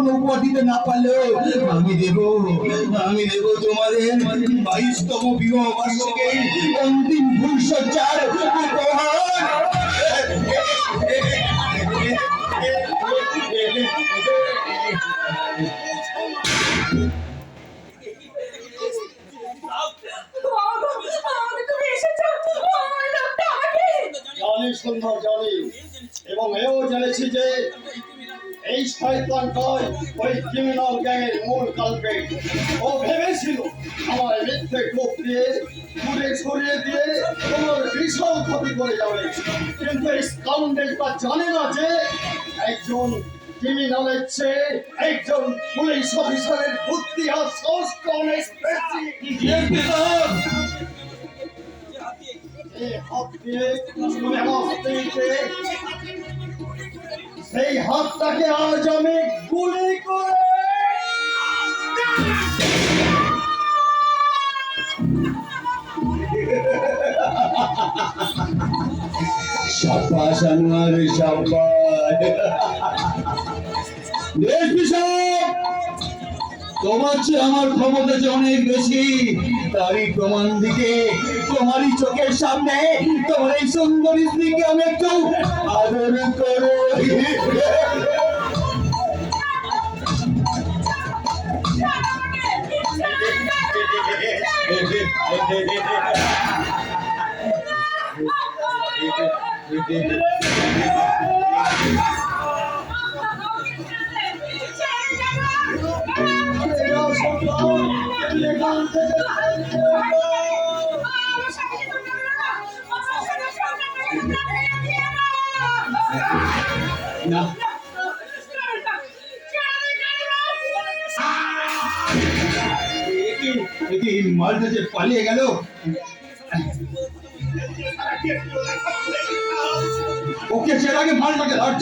কোনো উপহার দিতে না পারলেও আমি দেব আমি দেব তোমাদের বাইশতম বিবাহ বার্ষিকী। অন্তিম জানি। এবং এও জেনেছি যে এই শয়তানটাই ওই ক্রিমিনাল গ্যাংয়ের মূল কালপেট ও ভেবেছিল, আমার মিথ্যে কোপ দিয়ে দূরে সরিয়ে দিয়ে তোমার বিশাল ক্ষতি করে যাবে। কিন্তু এই স্কাউন্ডেলটা জানে না যে একজন ক্রিমিনালের চেয়ে একজন পুলিশ অফিসারের বুদ্ধি আর সাহসটা অনেক বেশি। এই হাত দিয়ে। সেই হাতটাকে আজ আমি গুলি করে সাব্বাস আনোয়ার সাব্বাস দেশ বিশাল! তোমার চেয়ে আমার ক্ষমতা যে অনেক বেশি, তারই প্রমাণ দিকে তোমারই চোখের সামনে, তোমার এই সুন্দরী স্ত্রীকে আমি একটু আদর করো। এরা মালটা যে পালিয়ে গেল ওকে সেটাকে মালটাকে ধর